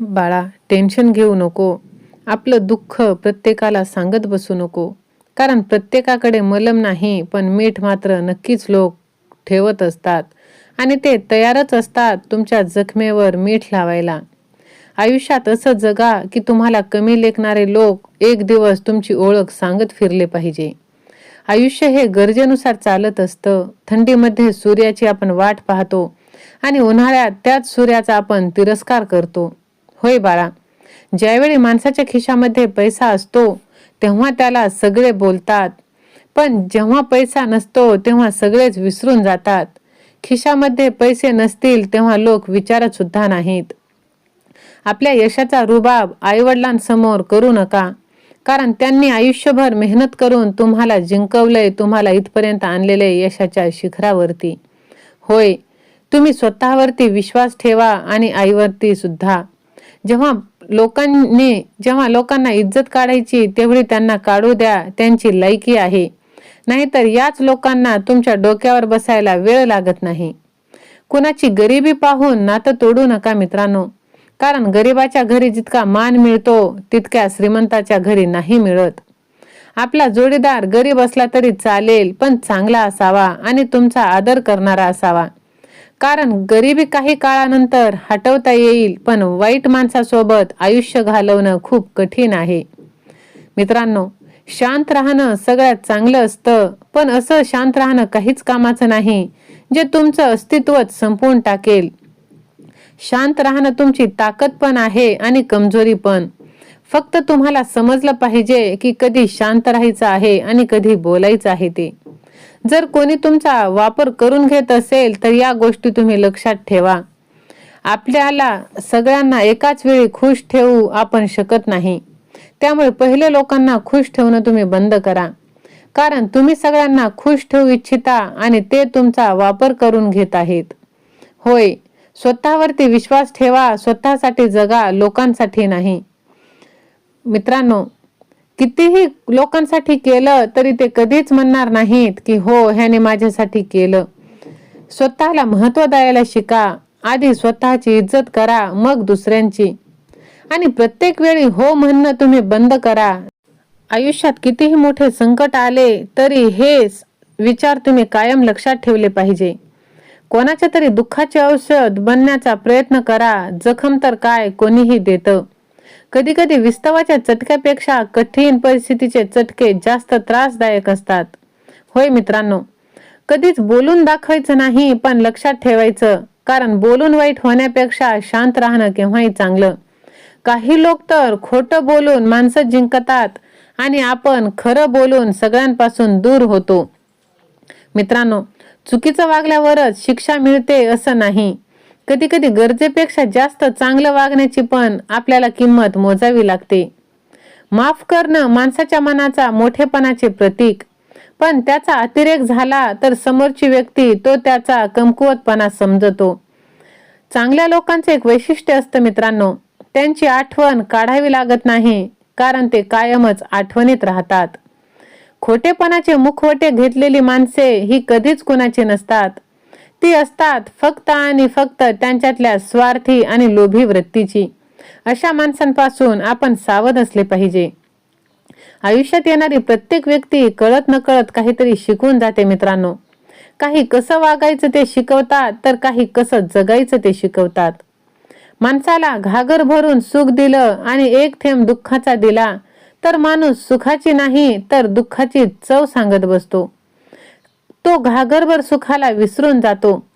बाळा टेन्शन घेऊ नको. आपलं दुःख प्रत्येकाला सांगत बसू नको. कारण प्रत्येकाकडे मलम नाही पण मीठ मात्र नक्कीच लोक ठेवत असतात. आणि ते तयारच असतात तुमच्या जखमेवर मीठ लावायला. आयुष्यात असं जगा की तुम्हाला कमी लेखणारे लोक एक दिवस तुमची ओळख सांगत फिरले पाहिजे. आयुष्य हे गरजेनुसार चालत असतं. थंडीमध्ये सूर्याची आपण वाट पाहतो आणि उन्हाळ्यात त्याच सूर्याचा आपण तिरस्कार करतो. होय बाळा. ज्यावेळी माणसाच्या खिशामध्ये पैसा असतो तेव्हा त्याला सगळे बोलतात. पण जेव्हा पैसा नसतो तेव्हा सगळेच विसरून जातात. खिशामध्ये पैसे नसतील तेव्हा लोक विचारत सुद्धा नाहीत. आपल्या यशाचा रुबाब आईवडिलांसमोर करू नका. कारण त्यांनी आयुष्यभर मेहनत करून तुम्हाला जिंकवलंय तुम्हाला इथपर्यंत आणलेले यशाच्या शिखरावरती. होय तुम्ही स्वतःवरती विश्वास ठेवा आणि आईवरती सुद्धा. जेव्हा लोकांनी जेव्हा लोकांना इज्जत काढायची तेवढी त्यांना काढू द्या त्यांची लायकी आहे. नाहीतर याच लोकांना तुमच्या डोक्यावर बसायला वेळ लागत नाही. कुणाची गरिबी पाहून नातं तोडू नका मित्रांनो. कारण गरिबाच्या घरी जितका मान मिळतो तितक्या श्रीमंताच्या घरी नाही मिळत. आपला जोडीदार गरीब असला तरी चालेल पण चांगला असावा आणि तुमचा आदर करणारा असावा. कारण गरिबी काही काळानंतर हटवता येईल पण वाईट माणसासोबत आयुष्य घालवणं खूप कठीण आहे. मित्रांनो शांत राहणं सगळ्यात चांगलं असतं पण असं शांत राहणं काहीच कामाचं नाही जे तुमचं अस्तित्वच संपवून टाकेल. शांत राहणं तुमची ताकद पण आहे आणि कमजोरी पण. फक्त तुम्हाला समजलं पाहिजे की कधी शांत राहायचं आहे आणि कधी बोलायचं आहे ते. जर कोणी तुमचा वापर करून घेत असेल तर या गोष्टी तुम्ही लक्षात ठेवा. आपल्याला सगळ्यांना एकाच वेळी खुश ठेवू आपण शकत नाही. त्यामुळे पहिले लोकांना खुश ठेवणं तुम्ही बंद करा. कारण तुम्ही सगळ्यांना खुश ठेवू इच्छिता आणि ते तुमचा वापर करून घेत आहेत. होय स्वतःवरती विश्वास ठेवा स्वतःसाठी जगा लोकांसाठी नाही. मित्रांनो कितीही लोकांसाठी केलं तरी ते कधीच म्हणणार नाहीत की हो ह्याने माझ्यासाठी केलं. स्वतःला महत्त्व द्यायला शिका. आधी स्वतःची इज्जत करा मग दुसऱ्यांची. आणि प्रत्येक वेळी हो म्हणणं तुम्ही बंद करा. आयुष्यात कितीही मोठे संकट आले तरी हे विचार तुम्ही कायम लक्षात ठेवले पाहिजे. कोणाच्या तरी दुःखाचे औषध बनण्याचा प्रयत्न करा. जखम तर काय कोणीही देतं. कधी कधी विस्तवाच्या चटक्यापेक्षा कठीण परिस्थितीचे चटके जास्त त्रासदायक असतात. होय मित्रांनो कधीच बोलून दाखवायचं नाही पण लक्षात ठेवायचं कारण बोलून वाईट होण्यापेक्षा शांत राहणं केव्हाही चांगलं. काही लोक तर खोटं बोलून माणसं जिंकतात आणि आपण खरं बोलून सगळ्यांपासून दूर होतो. मित्रांनो चुकीचं वागल्यावरच शिक्षा मिळते असं नाही. कधी कधी गरजेपेक्षा जास्त चांगलं वागण्याची पण आपल्याला किंमत मोजावी लागते. माफ करणं माणसाच्या मनाचा मोठेपणाचे प्रतीक. पण त्याचा अतिरेक झाला तर समोरची व्यक्ती तो त्याचा कमकुवतपणा समजतो. चांगल्या लोकांचे एक वैशिष्ट्य असतं मित्रांनो त्यांची आठवण काढावी लागत नाही कारण ते कायमच आठवणीत राहतात. खोटेपणाचे मुखवटे घेतलेली माणसे ही कधीच कुणाची नसतात. ती असतात फक्त आणि फक्त त्यांच्यातल्या स्वार्थी आणि लोभी वृत्तीची. अशा माणसांपासून आपण सावध असले पाहिजे. आयुष्यात येणारी प्रत्येक व्यक्ती कळत नकळत काहीतरी शिकून जाते मित्रांनो. काही कसं वागायचं ते शिकवतात तर काही कसं जगायचं ते शिकवतात. माणसाला घागर भरून सुख दिलं आणि एक थेंब दुःखाचा दिला तर माणूस सुखाची नाही तर दुःखाची चव सांगत बसतो. तो घागरभर सुखाला विसरून जातो.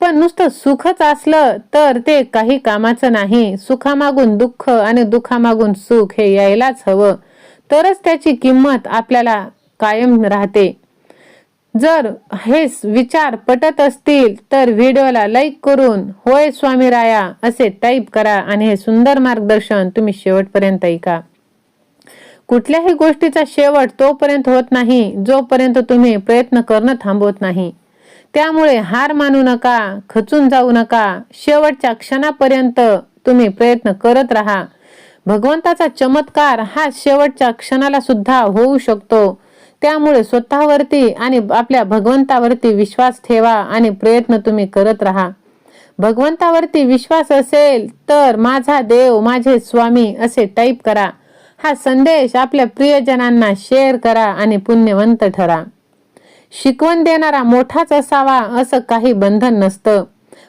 पण नुसतं सुखच असलं तर ते काही कामाचं नाही. सुखामागून दुःख आणि दुःखामागून सुख हे यायलाच हवं. तरच त्याची किंमत आपल्याला कायम राहते. जर हे विचार पटत असतील तर व्हिडिओला लाईक करून होय स्वामी राया असे टाईप करा आणि हे सुंदर मार्गदर्शन तुम्ही शेवटपर्यंत ऐका. कुठल्याही गोष्टीचा शेवट तोपर्यंत होत नाही जोपर्यंत तुम्ही प्रयत्न करणं थांबवत नाही. त्यामुळे हार मानू नका खचून जाऊ नका शेवटच्या क्षणापर्यंत तुम्ही प्रयत्न करत राहा. भगवंताचा चमत्कार हा शेवटच्या क्षणाला सुद्धा होऊ शकतो. त्यामुळे स्वतःवरती आणि आपल्या भगवंतावरती विश्वास ठेवा आणि प्रयत्न तुम्ही करत राहा. भगवंतावरती विश्वास असेल तर माझा देव माझे स्वामी असे टाईप करा. हा संदेश आपल्या प्रियजनांना शेअर करा आणि पुण्यवंत ठरा. शिकवण देणारा मोठाच असावा असं काही बंधन नसतं.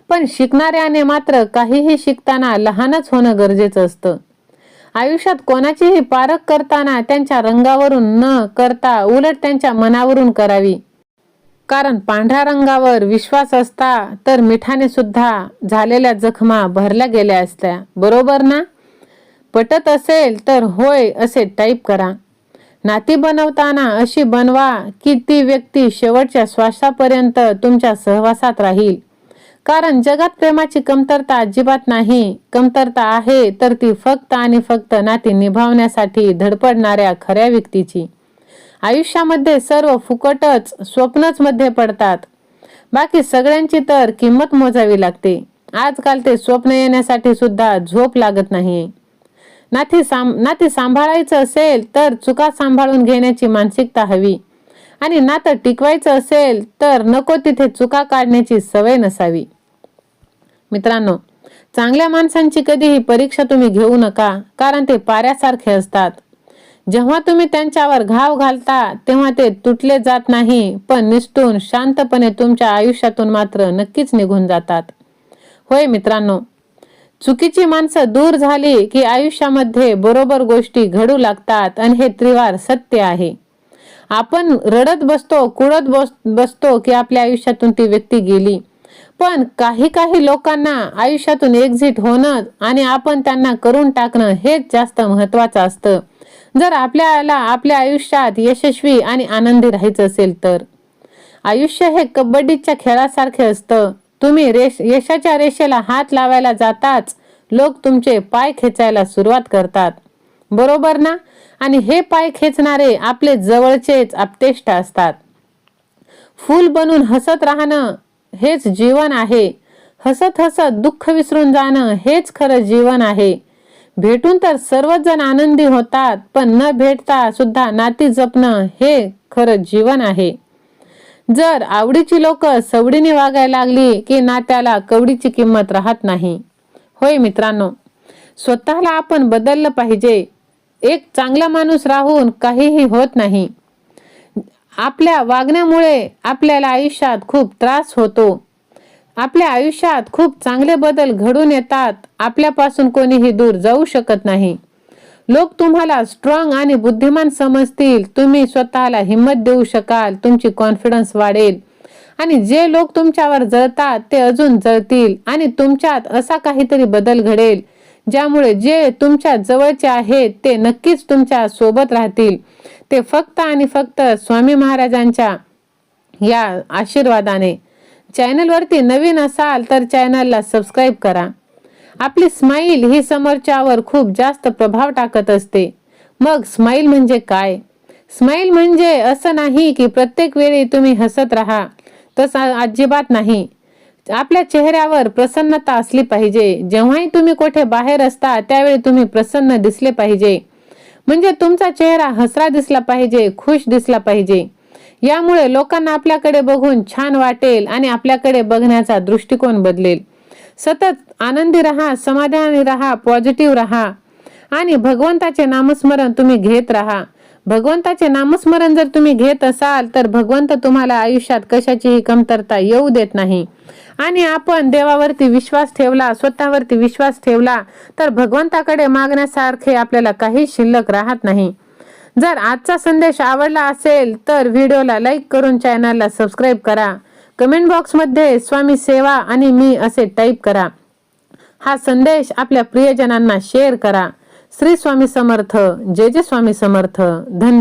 पण शिकणाऱ्याने मात्र काहीही शिकताना लहानच होणं गरजेचं असतं. आयुष्यात कोणाचीही पारख करताना त्यांच्या रंगावरून न करता उलट त्यांच्या मनावरून करावी. कारण पांढऱ्या रंगावर विश्वास असता तर मिठाने सुद्धा झालेल्या जखमा भरल्या गेल्या असत्या. बरोबर ना? पटत असेल तर होय असे टाईप करा. नाती बनवताना अशी बनवा की ती व्यक्ती शेवटच्या श्वासापर्यंत तुमच्या सहवासात राहील. कारण जगात प्रेमाची कमतरता अजिबात नाही. कमतरता आहे तर ती फक्त आणि फक्त नाती निभावण्यासाठी धडपडणाऱ्या खऱ्या व्यक्तीची. आयुष्यामध्ये सर्व फुकटच स्वप्नच मध्ये पडतात. बाकी सगळ्यांची तर किंमत मोजावी लागते. आजकाल ते स्वप्न येण्यासाठी सुद्धा झोप लागत नाही. नाती साम नाती सांभाळायचं असेल तर चुका सांभाळून घेण्याची मानसिकता हवी. आणि नातं टिकवायचं असेल तर नको तिथे चुका काढण्याची सवय नसावी. मित्रांनो चांगल्या माणसांची कधीही परीक्षा तुम्ही घेऊ नका कारण ते पाऱ्यासारखे असतात. जेव्हा तुम्ही त्यांच्यावर घाव घालता तेव्हा ते तुटले जात नाही पण निष्ठून शांतपणे तुमच्या आयुष्यातून मात्र नक्कीच निघून जातात. होय मित्रांनो चुकीची माणसं दूर झाली की आयुष्यामध्ये बरोबर गोष्टी घडू लागतात आणि हे त्रिवार सत्य आहे. आपण रडत बसतो कुडत बस बसतो की आपल्या आयुष्यातून ती व्यक्ती गेली. पण काही काही लोकांना आयुष्यातून एक्झिट होणं आणि आपण त्यांना करून टाकणं हेच जास्त महत्वाचं असतं. जर आपल्याला आपल्या आयुष्यात यशस्वी आणि आनंदी राहायचं असेल तर. आयुष्य हे कबड्डीच्या खेळासारखे असतं. तुम्ही रेष यशाच्या रेषेला हात लावायला जाताच लोक तुमचे पाय खेचायला सुरुवात करतात. बरोबर ना? आणि हे पाय खेचणारे आपले जवळचेच आपतेष्ट असतात. फूल बनून हसत राहणं हेच जीवन आहे. हसत हसत दुःख विसरून जाणं हेच खरं जीवन आहे. भेटून तर सर्वच जण आनंदी होतात पण न भेटता सुद्धा नाती जपणं हे खरं जीवन आहे. जर आवडीची लोक सवडीने वागायला लागली की नात्याला कवडीची किंमत राहत नाही. होय मित्रांनो स्वतःला आपण बदललं पाहिजे. एक चांगला माणूस राहून काहीही होत नाही. आपल्या वागण्यामुळे आपल्याला आयुष्यात खूप त्रास होतो. आपल्या आयुष्यात खूप चांगले बदल घडून येतात. आपल्यापासून कोणीही दूर जाऊ शकत नाही. लोक तुम्हाला स्ट्रॉंग आणि बुद्धिमान समजतील. तुम्ही स्वतःला हिंमत देऊ शकाल तुमची कॉन्फिडन्स वाढेल. आणि जे लोक तुमच्यावर जळतात ते अजून जळतील आणि तुमच्यात असा काहीतरी बदल घडेल ज्यामुळे जे तुमच्या जवळचे आहेत ते नक्कीच तुमच्यासोबत राहतील. ते फक्त आणि फक्त स्वामी महाराजांच्या या आशीर्वादाने. चॅनलवरती नवीन असाल तर चॅनलला सबस्क्राईब करा. आपली स्माईल ही समोरच्यावर खूप जास्त प्रभाव टाकत असते. मग स्माईल म्हणजे काय? स्माईल म्हणजे असं नाही की प्रत्येक वेळी तुम्ही हसत राहा. तसं अजिबात नाही. आपल्या चेहऱ्यावर प्रसन्नता असली पाहिजे. जेव्हाही तुम्ही कुठे बाहेर असता त्यावेळी तुम्ही प्रसन्न दिसले पाहिजे. म्हणजे तुमचा चेहरा हसरा दिसला पाहिजे खुश दिसला पाहिजे. यामुळे लोकांना आपल्याकडे बघून छान वाटेल आणि आपल्याकडे बघण्याचा दृष्टिकोन बदलेल. सतत आनंदी राहा समाधानी राहा पॉझिटिव्ह राहा. आणि भगवंताचे नामस्मरण तुम्ही घेत राहा. भगवंताचे नामस्मरण जर तुम्ही घेत असाल तर भगवंत तुम्हाला आयुष्यात कशाचीही कमतरता येऊ देत नाही. आणि आपण देवावरती विश्वास ठेवला स्वतःवरती विश्वास ठेवला तर भगवंताकडे मागण्यासारखे आपल्याला काही शिल्लक राहत नाही. जर आजचा संदेश आवडला असेल तर व्हिडिओला लाईक करून चॅनलला सबस्क्राईब करा. कमेंट बॉक्समध्ये स्वामी सेवा आणि मी असे टाईप करा. हा संदेश आपल्या प्रियजनांना शेअर करा. श्री स्वामी समर्थ. जय जय स्वामी समर्थ. धन्यवाद